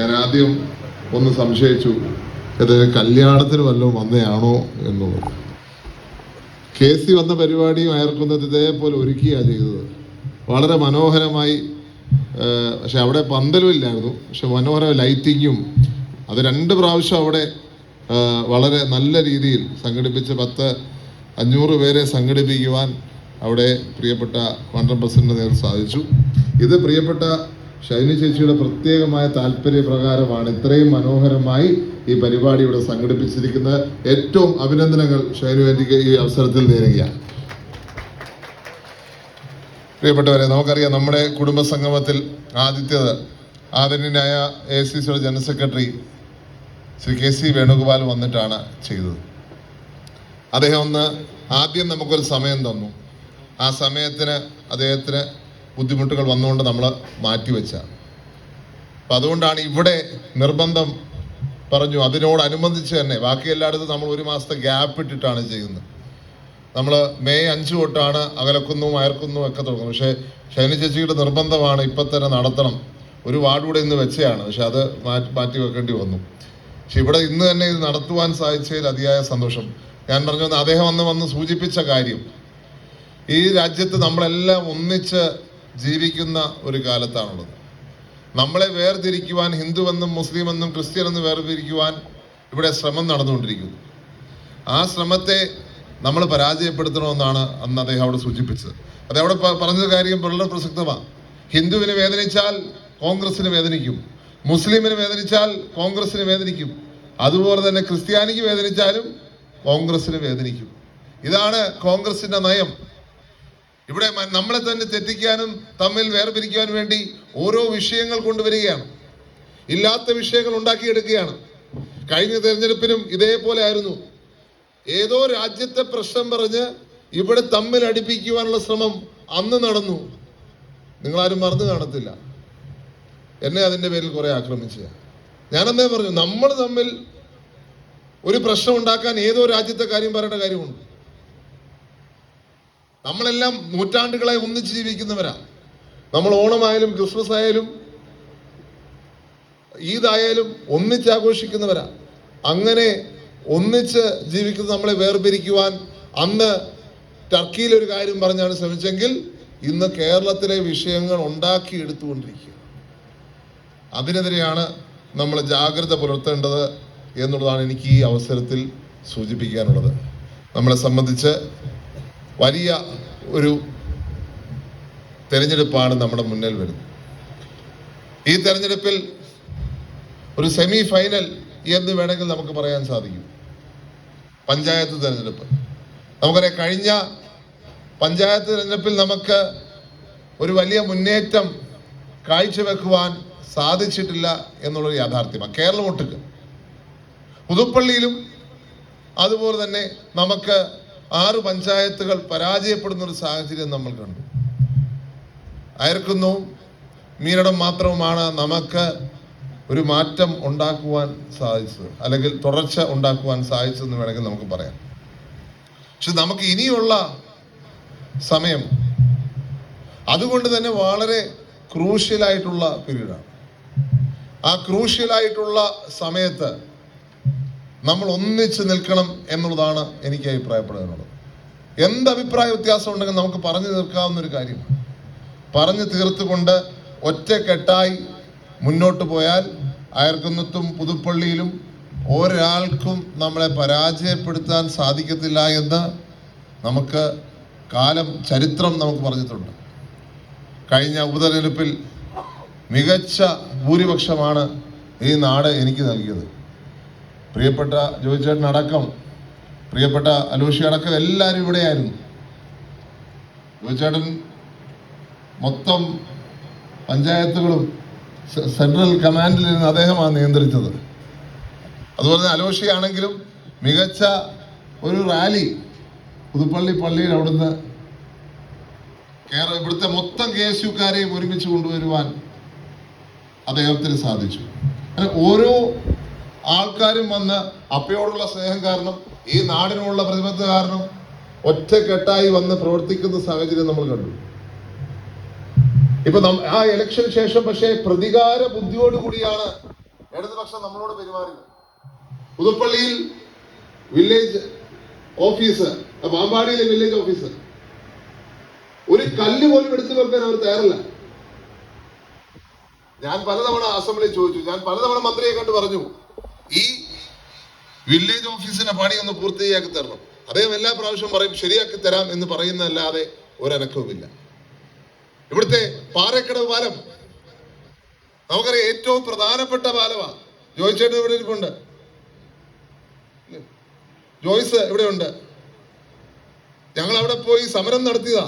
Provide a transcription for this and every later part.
ഞാൻ ആദ്യം ഒന്ന് സംശയിച്ചു ഇത് കല്യാണത്തിന് വല്ലതും വന്നയാണോ എന്നുള്ളത് കെ സി വന്ന പരിപാടിയും അയർക്കുന്നത് ഇതേപോലെ ഒരുക്കിയാണ് ചെയ്തത്. വളരെ മനോഹരമായി പക്ഷെ അവിടെ പന്തലും ഇല്ലായിരുന്നു. പക്ഷെ മനോഹര ലൈറ്റിങ്ങും അത് രണ്ട് പ്രാവശ്യം അവിടെ വളരെ നല്ല രീതിയിൽ സംഘടിപ്പിച്ച് പത്ത് അഞ്ഞൂറ് പേരെ സംഘടിപ്പിക്കുവാൻ അവിടെ പ്രിയപ്പെട്ട കോൺഗ്രസ് പ്രസിഡന്റ് നേതൃത്വം സാധിച്ചു. ഇത് പ്രിയപ്പെട്ട ഷൈനി ചേച്ചിയുടെ പ്രത്യേകമായ താല്പര്യപ്രകാരമാണ് ഇത്രയും മനോഹരമായി ഈ പരിപാടി ഇവിടെ സംഘടിപ്പിച്ചിരിക്കുന്നത്. ഏറ്റവും അഭിനന്ദനങ്ങൾ ഷൈനു എനിക്ക് ഈ അവസരത്തിൽ നേരുകയാണ്. പ്രിയപ്പെട്ടവരെ നമുക്കറിയാം നമ്മുടെ കുടുംബ സംഗമത്തിൽ ആദ്യത്തേത് ആദരണീയനായ എ സി സിയുടെ general secretary Shri K C Venugopal വന്നിട്ടാണ് ചെയ്തത്. അദ്ദേഹം ഒന്ന് ആദ്യം നമുക്കൊരു സമയം തന്നു. ആ സമയത്തിന് അദ്ദേഹത്തിന് ബുദ്ധിമുട്ടുകൾ വന്നുകൊണ്ട് നമ്മൾ മാറ്റിവെച്ച അപ്പം അതുകൊണ്ടാണ് ഇവിടെ നിർബന്ധം പറഞ്ഞു അതിനോടനുബന്ധിച്ച് തന്നെ. ബാക്കി എല്ലായിടത്തും നമ്മൾ ഒരു മാസത്തെ ഗ്യാപ്പ് ഇട്ടിട്ടാണ് ചെയ്യുന്നത്. നമ്മൾ മെയ് അഞ്ച് തൊട്ടാണ് അകലക്കുന്നും അയർക്കുന്നും ഒക്കെ തുടങ്ങുന്നത്. പക്ഷേ ഷൈനി ചേച്ചിയുടെ നിർബന്ധമാണ് ഇപ്പം തന്നെ നടത്തണം. ഒരു വാർഡ് കൂടെ ഇന്ന് വെച്ചതാണ് പക്ഷെ അത് മാറ്റി മാറ്റി വെക്കേണ്ടി വന്നു. പക്ഷെ ഇവിടെ ഇന്ന് തന്നെ ഇത് നടത്തുവാൻ സാധിച്ചതിൽ അതിയായ സന്തോഷം. ഞാൻ പറഞ്ഞു അദ്ദേഹം അന്ന് വന്ന് സൂചിപ്പിച്ച കാര്യം. ഈ രാജ്യത്ത് നമ്മളെല്ലാം ഒന്നിച്ച് ജീവിക്കുന്ന ഒരു കാലത്താണുള്ളത്. നമ്മളെ വേർതിരിക്കുവാൻ ഹിന്ദുവെന്നും ക്രിസ്ത്യൻ എന്നും വേർതിരിക്കുവാൻ ഇവിടെ ശ്രമം നടന്നുകൊണ്ടിരിക്കുന്നു. ആ ശ്രമത്തെ നമ്മൾ പരാജയപ്പെടുത്തണമെന്നാണ് അന്ന് അദ്ദേഹം അവിടെ സൂചിപ്പിച്ചത്. അത് അവിടെ പറഞ്ഞ കാര്യം വളരെ പ്രസക്തമാണ് ഹിന്ദുവിന് വേദനിച്ചാൽ കോൺഗ്രസിന് വേദനിക്കും. മുസ്ലിമിന് വേദനിച്ചാൽ കോൺഗ്രസിന് വേദനിക്കും. അതുപോലെ തന്നെ ക്രിസ്ത്യാനിക്ക് വേദനിച്ചാലും കോൺഗ്രസിന് വേദനിക്കും. ഇതാണ് കോൺഗ്രസിന്റെ നയം. ഇവിടെ നമ്മളെ തന്നെ തെറ്റിക്കാനും തമ്മിൽ വേർപിരിക്കുവാനും വേണ്ടി ഓരോ വിഷയങ്ങൾ കൊണ്ടുവരികയാണ്. ഇല്ലാത്ത വിഷയങ്ങൾ ഉണ്ടാക്കിയെടുക്കുകയാണ്. കഴിഞ്ഞ തെരഞ്ഞെടുപ്പിനും ഇതേപോലെ ആയിരുന്നു. ഏതോ രാജ്യത്തെ പ്രശ്നം പറഞ്ഞ് ഇവിടെ തമ്മിൽ അടുപ്പിക്കുവാനുള്ള ശ്രമം അന്ന് നടന്നു. നിങ്ങളാരും മറന്നു കാണത്തില്ല. എന്നെ അതിന്റെ പേരിൽ കുറെ ആക്രമിച്ച. ഞാനെന്നേ പറഞ്ഞു നമ്മൾ തമ്മിൽ ഒരു പ്രശ്നം ഉണ്ടാക്കാൻ ഏതോ രാജ്യത്തെ കാര്യം പറയേണ്ട കാര്യമുണ്ട്. നമ്മളെല്ലാം നൂറ്റാണ്ടുകളെ ഒന്നിച്ച് ജീവിക്കുന്നവരാ. നമ്മൾ ഓണമായാലും ക്രിസ്മസ് ആയാലും ഈദായാലും ഒന്നിച്ച് ആഘോഷിക്കുന്നവരാ. അങ്ങനെ ഒന്നിച്ച് ജീവിക്കുന്ന നമ്മളെ വേർപിരിക്കുവാൻ അന്ന് ടർക്കിയിൽ ഒരു കാര്യം പറഞ്ഞാണ് ശ്രമിച്ചെങ്കിൽ ഇന്ന് കേരളത്തിലെ വിഷയങ്ങൾ ഉണ്ടാക്കി എടുത്തുകൊണ്ടിരിക്കുക. അതിനെതിരെയാണ് നമ്മൾ ജാഗ്രത പുലർത്തേണ്ടത് എന്നുള്ളതാണ് എനിക്ക് ഈ അവസരത്തിൽ സൂചിപ്പിക്കാനുള്ളത്. നമ്മളെ സംബന്ധിച്ച് വലിയ ഒരു തെരഞ്ഞെടുപ്പാണ് നമ്മുടെ മുന്നിൽ വരുന്നത്. ഈ തെരഞ്ഞെടുപ്പിൽ ഒരു സെമി ഫൈനൽ എന്ന് വേണമെങ്കിൽ നമുക്ക് പറയാൻ സാധിക്കും. പഞ്ചായത്ത് തെരഞ്ഞെടുപ്പ്. നമുക്കറിയാം കഴിഞ്ഞ പഞ്ചായത്ത് തെരഞ്ഞെടുപ്പിൽ നമുക്ക് ഒരു വലിയ മുന്നേറ്റം കാഴ്ചവെക്കുവാൻ സാധിച്ചിട്ടില്ല എന്നുള്ളൊരു യാഥാർത്ഥ്യമാണ്. കേരളം ഒട്ടുക്ക്. പുതുപ്പള്ളിയിലും അതുപോലെ തന്നെ നമുക്ക് ആറ് പഞ്ചായത്തുകൾ പരാജയപ്പെടുന്ന ഒരു സാഹചര്യം നമ്മൾ കണ്ടു. അയർക്കുന്നു മീനടം മാത്രവുമാണ് നമുക്ക് ഒരു മാറ്റം ഉണ്ടാക്കുവാൻ സാധിച്ചത്. അല്ലെങ്കിൽ തുടർച്ച ഉണ്ടാക്കുവാൻ സാധിച്ചതെന്ന് വേണമെങ്കിൽ നമുക്ക് പറയാം. പക്ഷെ നമുക്ക് ഇനിയുള്ള സമയം അതുകൊണ്ട് തന്നെ വളരെ ക്രൂഷ്യലായിട്ടുള്ള പീരീഡാണ്. ആ ക്രൂഷ്യലായിട്ടുള്ള സമയത്ത് നമ്മൾ ഒന്നിച്ച് നിൽക്കണം എന്നുള്ളതാണ് എനിക്ക് അഭിപ്രായപ്പെടുന്നത്. എന്ത് അഭിപ്രായ വ്യത്യാസം ഉണ്ടെങ്കിൽ നമുക്ക് പറഞ്ഞു തീർക്കാവുന്ന ഒരു കാര്യമാണ്. പറഞ്ഞു തീർത്തുകൊണ്ട് ഒറ്റക്കെട്ടായി മുന്നോട്ട് പോയാൽ അയർക്കുന്നത്തും പുതുപ്പള്ളിയിലും ഒരാൾക്കും നമ്മളെ പരാജയപ്പെടുത്താൻ സാധിക്കത്തില്ല എന്ന് നമുക്ക് കാലം ചരിത്രം നമുക്ക് പറഞ്ഞിട്ടുണ്ട്. കഴിഞ്ഞ ഉപതെരഞ്ഞെടുപ്പിൽ മികച്ച ഭൂരിപക്ഷമാണ് ഈ നാട് എനിക്ക് നൽകിയത്. പ്രിയപ്പെട്ട ജോയിച്ചേട്ടൻ അടക്കം പ്രിയപ്പെട്ട അലൂഷി അടക്കം എല്ലാവരും ഇവിടെയായിരുന്നു. ജോയിച്ചേട്ടൻ മൊത്തം പഞ്ചായത്തുകളും സെൻട്രൽ കമാൻഡിൽ നിന്ന് അദ്ദേഹമാണ് നിയന്ത്രിച്ചത്. അതുപോലെ തന്നെ അലോഷിയാണെങ്കിലും മികച്ച ഒരു റാലി പുതുപ്പള്ളി പള്ളിയിൽ അവിടുന്ന് കേരള ഇവിടുത്തെ മൊത്തം കെ എസ് യുക്കാരെയും ഒരുമിച്ച് കൊണ്ടുവരുവാൻ അദ്ദേഹത്തിന് സാധിച്ചു. അങ്ങനെ ഓരോ ആൾക്കാരും വന്ന് അപ്പയോടുള്ള സ്നേഹം കാരണം ഈ നാടിനോടുള്ള പ്രതിബദ്ധത കാരണം ഒറ്റക്കെട്ടായി വന്ന് പ്രവർത്തിക്കുന്ന സാഹചര്യം നമ്മൾ കണ്ടു. ഇപ്പൊ ആ ഇലക്ഷന് ശേഷം പക്ഷേ പ്രതികാര ബുദ്ധിയോടുകൂടിയാണ് ഇടതുപക്ഷം നമ്മളോട് പെരുമാറിയത്. പുതുപ്പള്ളിയിൽ വില്ലേജ് ഓഫീസ് പാമ്പാടിയിലെ വില്ലേജ് ഓഫീസ് ഒരു കല്ല് പോലും എടുത്തു വെക്കാൻ അവർ തയ്യാറല്ല. ഞാൻ പലതവണ അസംബ്ലിയിൽ ചോദിച്ചു ഞാൻ പലതവണ മന്ത്രിയെ കണ്ട് പറഞ്ഞു ഈ വില്ലേജ് ഓഫീസിന്റെ പണി ഒന്ന് പൂർത്തിയാക്കി തരണം. അദ്ദേഹം എല്ലാ പ്രാവശ്യവും പറയും ശരിയാക്കി തരാം എന്ന് പറയുന്നതല്ലാതെ ഒരനക്കവുമില്ല. ഇവിടുത്തെ പാറക്കടവ് പാലം നമുക്കറിയാം ഏറ്റവും പ്രധാനപ്പെട്ട പാലമാണ്. ജോയിച്ചേട്ടൻ ഇവിടെ ഇരിപ്പുണ്ട്. ജോയിസ് ഇവിടെയുണ്ട് ഞങ്ങൾ അവിടെ പോയി സമരം നടത്തിയതാ.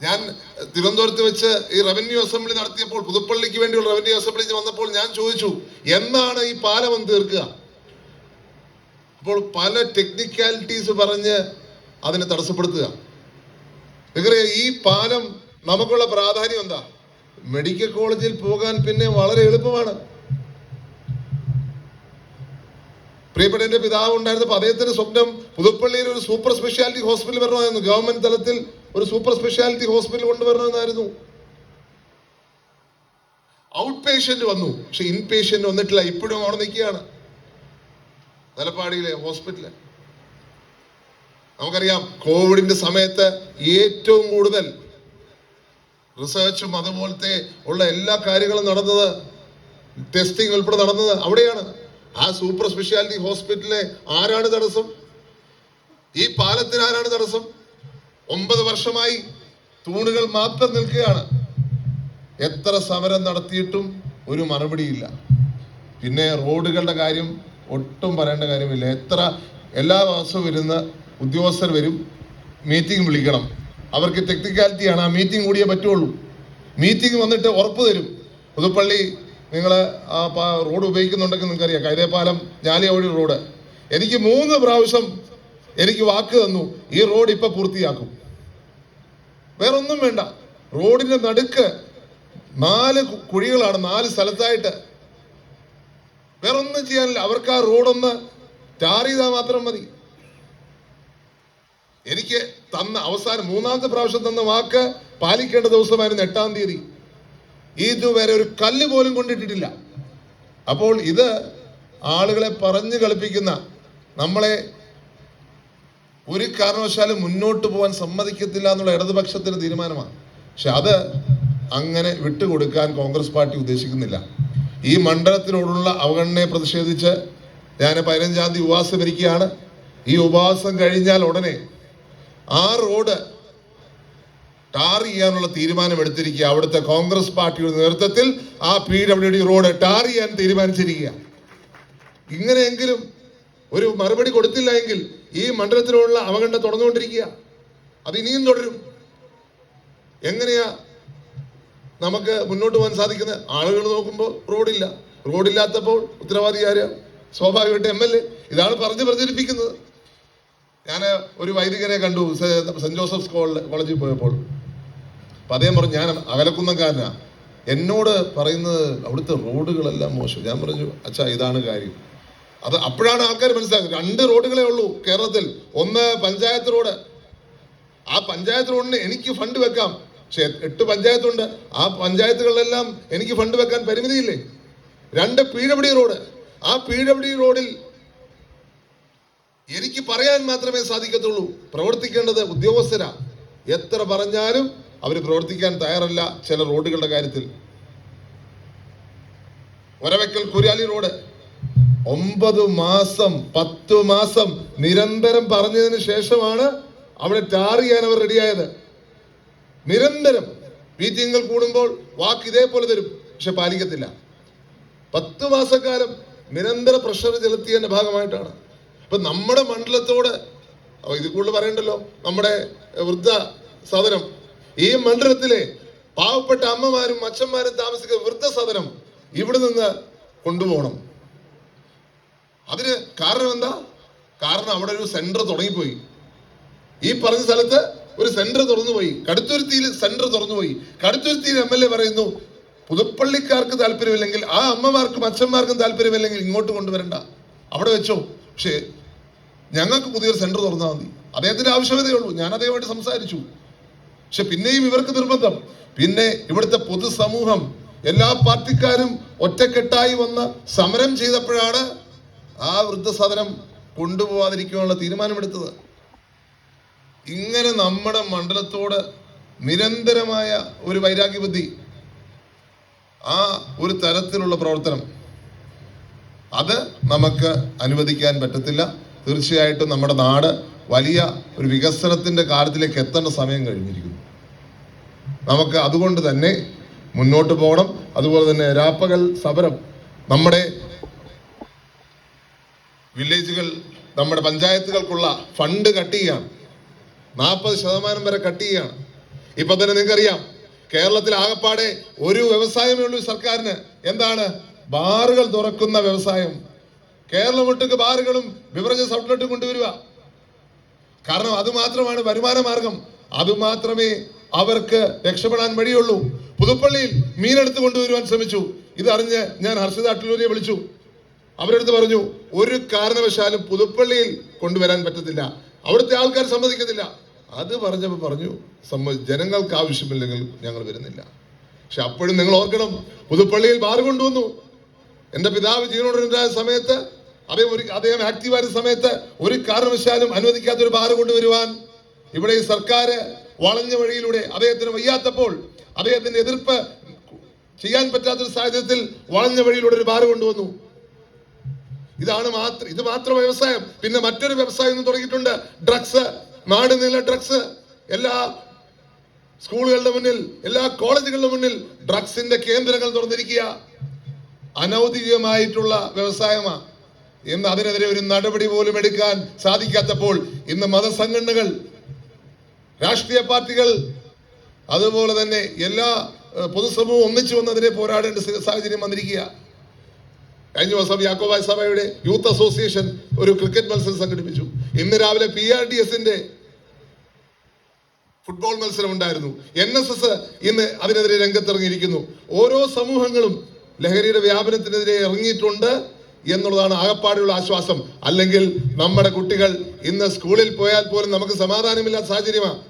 ഞാൻ തിരുവനന്തപുരത്ത് വെച്ച് ഈ റവന്യൂ അസംബ്ലി നടത്തിയപ്പോൾ പുതുപ്പള്ളിക്ക് വേണ്ടിയുള്ള റവന്യൂ അസംബ്ലി വന്നപ്പോൾ ഞാൻ ചോദിച്ചു എന്നാണ് ഈ പാലം തീർക്കുക? അപ്പോൾ പല ടെക്നിക്കാലിറ്റീസ് പറഞ്ഞ് അതിനെ തടസ്സപ്പെടുത്തുക. ഈ പാലം നമുക്കുള്ള പ്രാധാന്യം എന്താ? മെഡിക്കൽ കോളേജിൽ പോകാൻ പിന്നെ വളരെ എളുപ്പമാണ്. പ്രിയപ്പെട്ട എന്റെ പിതാവ് ഉണ്ടായിരുന്നപ്പോൾ അദ്ദേഹത്തിന്റെ സ്വപ്നം പുതുപ്പള്ളിയിൽ ഒരു സൂപ്പർ സ്പെഷ്യാലിറ്റി ഹോസ്പിറ്റൽ വരണമായിരുന്നു ഗവൺമെന്റ് തലത്തിൽ ഒരു സൂപ്പർ സ്പെഷ്യാലിറ്റി ഹോസ്പിറ്റൽ കൊണ്ടുവരണമെന്നായിരുന്നു. ഔട്ട് പേഷ്യന്റ് വന്നു. പക്ഷെ ഇൻ പേഷ്യന്റ് വന്നിട്ടില്ല. ഇപ്പോഴും അവിടെ നിൽക്കുകയാണ്. തലപ്പാടിയിലെ ഹോസ്പിറ്റൽ. നമുക്കറിയാം കോവിഡിന്റെ സമയത്ത് ഏറ്റവും കൂടുതൽ റിസർച്ചും അതുപോലത്തെ ഉള്ള എല്ലാ കാര്യങ്ങളും നടന്നത് ടെസ്റ്റിംഗ് ഉൾപ്പെടെ നടന്നത് അവിടെയാണ്. ആ സൂപ്പർ സ്പെഷ്യാലിറ്റി ഹോസ്പിറ്റലിലെ ആരാണ് തടസ്സം? ഈ പാലത്തിന് ആരാണ് തടസ്സം? ഒമ്പത് വർഷമായി തൂണുകൾ മാത്രം നിൽക്കുകയാണ്. എത്ര സമരം നടത്തിയിട്ടും ഒരു മറുപടിയില്ല. പിന്നെ റോഡുകളുടെ കാര്യം ഒട്ടും പറയേണ്ട കാര്യമില്ല. എത്ര എല്ലാ മാസവും വരുന്ന ഉദ്യോഗസ്ഥർ വരും മീറ്റിംഗ് വിളിക്കണം. അവർക്ക് ടെക്നിക്കാലിറ്റിയാണ് ആ മീറ്റിംഗ് കൂടിയേ പറ്റുള്ളൂ. മീറ്റിംഗ് വന്നിട്ട് ഉറപ്പ് തരും. പുതുപ്പള്ളി നിങ്ങൾ ആ റോഡ് ഉപയോഗിക്കുന്നുണ്ടെങ്കിൽ നിങ്ങൾക്കറിയാം. കൈതേപ്പാലം ഞാലിയവഴി റോഡ്. എനിക്ക് മൂന്ന് പ്രാവശ്യം എനിക്ക് വാക്ക് തന്നു. ഈ റോഡ് ഇപ്പൊ പൂർത്തിയാക്കും. വേറൊന്നും വേണ്ട. റോഡിന്റെ നടുക്ക് നാല് കുഴികളാണ് നാല് സ്ഥലത്തായിട്ട്. വേറെ ഒന്നും ചെയ്യാനില്ല. അവർക്ക് ആ റോഡൊന്ന് ടാർ ചെയ്താൽ മാത്രം മതി. എനിക്ക് തന്ന അവസാനം മൂന്നാമത്തെ പ്രാവശ്യം തന്ന വാക്ക് പാലിക്കേണ്ട ദിവസമായിരുന്നു എട്ടാം തീയതി. ഇതുവരെ ഒരു കല്ല് പോലും കൊണ്ടിട്ടിട്ടില്ല. അപ്പോൾ ഇത് ആളുകളെ പറഞ്ഞു കളിപ്പിക്കുന്ന നമ്മളെ ഒരു കാരണവശാലും മുന്നോട്ട് പോകാൻ സമ്മതിക്കത്തില്ല എന്നുള്ള ഇടതുപക്ഷത്തിന്റെ തീരുമാനമാണ്. പക്ഷെ അത് അങ്ങനെ വിട്ടുകൊടുക്കാൻ കോൺഗ്രസ് പാർട്ടി ഉദ്ദേശിക്കുന്നില്ല. ഈ മണ്ഡലത്തിനോടുള്ള അവഗണനയെ പ്രതിഷേധിച്ച് ഞാൻ പതിനഞ്ചാം തീയതി ഉപവാസം ഇരിക്കുകയാണ്. ഈ ഉപവാസം കഴിഞ്ഞാൽ ഉടനെ ആ റോഡ് ടാർ ചെയ്യാനുള്ള തീരുമാനം എടുത്തിരിക്കുക. അവിടുത്തെ കോൺഗ്രസ് പാർട്ടിയുടെ നേതൃത്വത്തിൽ ആ P W D road tar ചെയ്യാൻ തീരുമാനിച്ചിരിക്കുക. ഇങ്ങനെയെങ്കിലും ഒരു മറുപടി കൊടുത്തില്ല എങ്കിൽ ഈ മണ്ഡലത്തിലുള്ള അവഗണന തുടർന്നുകൊണ്ടിരിക്കുക. അത് ഇനിയും തുടരും. എങ്ങനെയാ നമുക്ക് മുന്നോട്ട് പോകാൻ സാധിക്കുന്നത് ആളുകൾ നോക്കുമ്പോൾ റോഡില്ല. റോഡില്ലാത്തപ്പോൾ ഉത്തരവാദി ആര്? സ്വാഭാവികമായിട്ട് എം എൽ എ. ഇതാണ് പറഞ്ഞ് പ്രചരിപ്പിക്കുന്നത്. ഞാൻ ഒരു വൈദികരെ കണ്ടു സെന്റ് ജോസഫ്സ് കോളേജിൽ പോയപ്പോൾ. അപ്പൊ അദ്ദേഹം പറഞ്ഞു ഞാൻ അകലക്കുന്നക്കാരനാ എന്നോട് പറയുന്നത് അവിടുത്തെ റോഡുകളെല്ലാം മോശം. ഞാൻ പറഞ്ഞു അച്ഛാ ഇതാണ് കാര്യം. അത് അപ്പോഴാണ് ആൾക്കാർ മനസ്സിലാക്കുന്നത് രണ്ട് റോഡുകളേ ഉള്ളൂ കേരളത്തിൽ. ഒന്ന് പഞ്ചായത്ത് റോഡ്. ആ പഞ്ചായത്ത് റോഡിന് എനിക്ക് ഫണ്ട് വെക്കാം. പക്ഷേ എട്ട് പഞ്ചായത്തുണ്ട്. ആ പഞ്ചായത്തുകളിലെല്ലാം എനിക്ക് ഫണ്ട് വെക്കാൻ പരിമിതിയില്ലേ? രണ്ട് പീഴപടി റോഡ്. ആ പീഴപടി റോഡിൽ എനിക്ക് പറയാൻ മാത്രമേ സാധിക്കത്തുള്ളൂ. പ്രവർത്തിക്കേണ്ടത് ഉദ്യോഗസ്ഥരാ. എത്ര പറഞ്ഞാലും അവർ പ്രവർത്തിക്കാൻ തയ്യാറല്ല ചില റോഡുകളുടെ കാര്യത്തിൽ. ഒരവയ്ക്കൽ കുര്യാലി റോഡ്. ഒമ്പത് മാസം പത്ത് മാസം നിരന്തരം പറഞ്ഞതിന് ശേഷമാണ് അവിടെ ടാർ ചെയ്യാൻ അവർ റെഡിയായത്. നിരന്തരം മീറ്റിങ്ങുകൾ കൂടുമ്പോൾ വാക്ക് ഇതേപോലെ തരും പക്ഷെ പാലിക്കത്തില്ല. പത്ത് മാസക്കാലം നിരന്തര പ്രഷർ ചെലുത്തിയതിന്റെ ഭാഗമായിട്ടാണ്. അപ്പൊ നമ്മുടെ മണ്ഡലത്തോട് ഇത് കൂടുതൽ പറയണ്ടല്ലോ നമ്മുടെ വൃദ്ധ സദനം. ഈ മണ്ഡലത്തിലെ പാവപ്പെട്ട അമ്മമാരും അച്ഛന്മാരും താമസിക്കുന്ന വൃദ്ധ സദനം ഇവിടെ നിന്ന് കൊണ്ടുപോകണം. അതിന് കാരണം എന്താ? കാരണം അവിടെ ഒരു സെന്റർ തുടങ്ങിപ്പോയി. ഈ പറഞ്ഞ സ്ഥലത്ത് ഒരു സെന്റർ തുറന്നുപോയി. കടുത്തുരുത്തിയിൽ സെന്റർ തുറന്നുപോയി. കടുത്തുരുത്തിയിൽ എം എൽ എ പറയുന്നു പുതുപ്പള്ളിക്കാർക്ക് താല്പര്യമില്ലെങ്കിൽ ആ അമ്മമാർക്കും അച്ഛന്മാർക്കും താല്പര്യമില്ലെങ്കിൽ ഇങ്ങോട്ട് കൊണ്ടുവരണ്ട. അവിടെ വെച്ചോ. പക്ഷേ ഞങ്ങൾക്ക് പുതിയൊരു സെന്റർ തുറന്നാൽ മതി. അദ്ദേഹത്തിന്റെ ആവശ്യകതയുള്ളൂ ഞാൻ അദ്ദേഹമായിട്ട് സംസാരിച്ചു. പക്ഷെ പിന്നെയും ഇവർക്ക് നിർബന്ധം. പിന്നെ ഇവിടുത്തെ പൊതുസമൂഹം എല്ലാ പാർട്ടിക്കാരും ഒറ്റക്കെട്ടായി വന്ന് സമരം ചെയ്തപ്പോഴാണ് ആ വൃദ്ധസദനം കൊണ്ടുപോവാതിരിക്കാനുള്ള തീരുമാനമെടുത്തത്. ഇങ്ങനെ നമ്മുടെ മണ്ഡലത്തോട് നിരന്തരമായ ഒരു വൈരാഗ്യബുദ്ധി ആ ഒരു തരത്തിലുള്ള പ്രവർത്തനം അത് നമുക്ക് അനുവദിക്കാൻ പറ്റത്തില്ല. തീർച്ചയായിട്ടും നമ്മുടെ നാട് വലിയ ഒരു വികസനത്തിന്റെ കാലത്തിലേക്ക് എത്തേണ്ട സമയം കഴിഞ്ഞിരിക്കുന്നു. നമുക്ക് അതുകൊണ്ട് തന്നെ മുന്നോട്ട് പോകണം. അതുപോലെ തന്നെ രാപ്പകൽ സമരം നമ്മുടെ വില്ലേജുകൾ നമ്മുടെ പഞ്ചായത്തുകൾക്കുള്ള ഫണ്ട് കട്ട് ചെയ്യാണ്. നാൽപ്പത് ശതമാനം വരെ കട്ട് ചെയ്യാണ്. ഇപ്പൊ തന്നെ നിങ്ങൾക്കറിയാം കേരളത്തിൽ ആകപ്പാടെ ഒരു വ്യവസായമേ ഉള്ളൂ സർക്കാരിന്. എന്താണ്? ബാറുകൾ തുറക്കുന്ന വ്യവസായം. കേരളം ഒട്ടുക്ക് ബാറുകളും ബിവറേജസ് ഔട്ട്ലെറ്റും കൊണ്ടുവരിക. കാരണം അത് മാത്രമാണ് വരുമാന മാർഗം. അത് മാത്രമേ അവർക്ക് രക്ഷപ്പെടാൻ വഴിയുള്ളൂ. പുതുപ്പള്ളിയിൽ മീനെടുത്ത് കൊണ്ടുവരുവാൻ ശ്രമിച്ചു. ഇതറിഞ്ഞ് ഞാൻ ഹർഷിത അട്ടിലൂരിയെ വിളിച്ചു. അവരടുത്ത് പറഞ്ഞു ഒരു കാരണവശാലും പുതുപ്പള്ളിയിൽ കൊണ്ടുവരാൻ പറ്റത്തില്ല. അവിടുത്തെ ആൾക്കാർ സമ്മതിക്കത്തില്ല. അത് പറഞ്ഞപ്പോൾ പറഞ്ഞു സമ്മ ജനങ്ങൾക്ക് ആവശ്യമില്ലെങ്കിൽ ഞങ്ങൾ വരുന്നില്ല. പക്ഷെ അപ്പോഴും നിങ്ങൾ ഓർക്കണം പുതുപ്പള്ളിയിൽ ബാർ കൊണ്ടുവന്നു. എന്റെ പിതാവ് ജീവനോടുണ്ടായ സമയത്ത് അതേ ഒരു അദ്ദേഹം ആക്റ്റീവായ സമയത്ത് ഒരു കാരണവശാലും അനുവദിക്കാത്ത ഒരു ബാർ കൊണ്ടുവരുവാൻ ഇവിടെ ഈ സർക്കാർ വളഞ്ഞ വഴിയിലൂടെ അദ്ദേഹത്തിന് വയ്യാത്തപ്പോൾ അദ്ദേഹത്തിന്റെ എതിർപ്പ് ചെയ്യാൻ പറ്റാത്തൊരു സാഹചര്യത്തിൽ വളഞ്ഞ വഴിയിലൂടെ ഒരു ബാർ കൊണ്ടുവന്നു. ഇതാണ് മാത്രം ഇത് മാത്രം വ്യവസായം. പിന്നെ മറ്റൊരു വ്യവസായം തുടങ്ങിയിട്ടുണ്ട് ഡ്രഗ്സ് നാട് ഡ്രഗ്സ് എല്ലാ സ്കൂളുകളുടെ മുന്നിൽ എല്ലാ കോളേജുകളുടെ മുന്നിൽ ഡ്രഗ്സിന്റെ കേന്ദ്രങ്ങൾ തുറന്നിരിക്കുക. അനൗദ്യോഗികമായിട്ടുള്ള വ്യവസായമാണ് ഇന്ന് അതിനെതിരെ ഒരു നടപടി പോലും എടുക്കാൻ സാധിക്കാത്തപ്പോൾ ഇന്ന് മതസംഘടനകൾ രാഷ്ട്രീയ പാർട്ടികൾ അതുപോലെ തന്നെ എല്ലാ പൊതുസമൂഹം ഒന്നിച്ചു വന്നതിനെ പോരാടേണ്ട സാഹചര്യം വന്നിരിക്കുക കഴിഞ്ഞ ദിവസം യാക്കോബായ സഭയുടെ യൂത്ത് അസോസിയേഷൻ ഒരു ക്രിക്കറ്റ് മത്സരം സംഘടിപ്പിച്ചു. ഇന്ന് രാവിലെ പി ആർ ഡി എസിന്റെ ഫുട്ബോൾ മത്സരം ഉണ്ടായിരുന്നു. എൻ എസ് എസ് ഇന്ന് അതിനെതിരെ രംഗത്തിറങ്ങിയിരിക്കുന്നു. ഓരോ സമൂഹങ്ങളും ലഹരിയുടെ വ്യാപനത്തിനെതിരെ ഇറങ്ങിയിട്ടുണ്ട് എന്നുള്ളതാണ് ആകപ്പാടെയുള്ള ആശ്വാസം. അല്ലെങ്കിൽ നമ്മുടെ കുട്ടികൾ ഇന്ന് സ്കൂളിൽ പോയാൽ പോലും നമുക്ക് സമാധാനമില്ലാത്ത സാഹചര്യമാണ്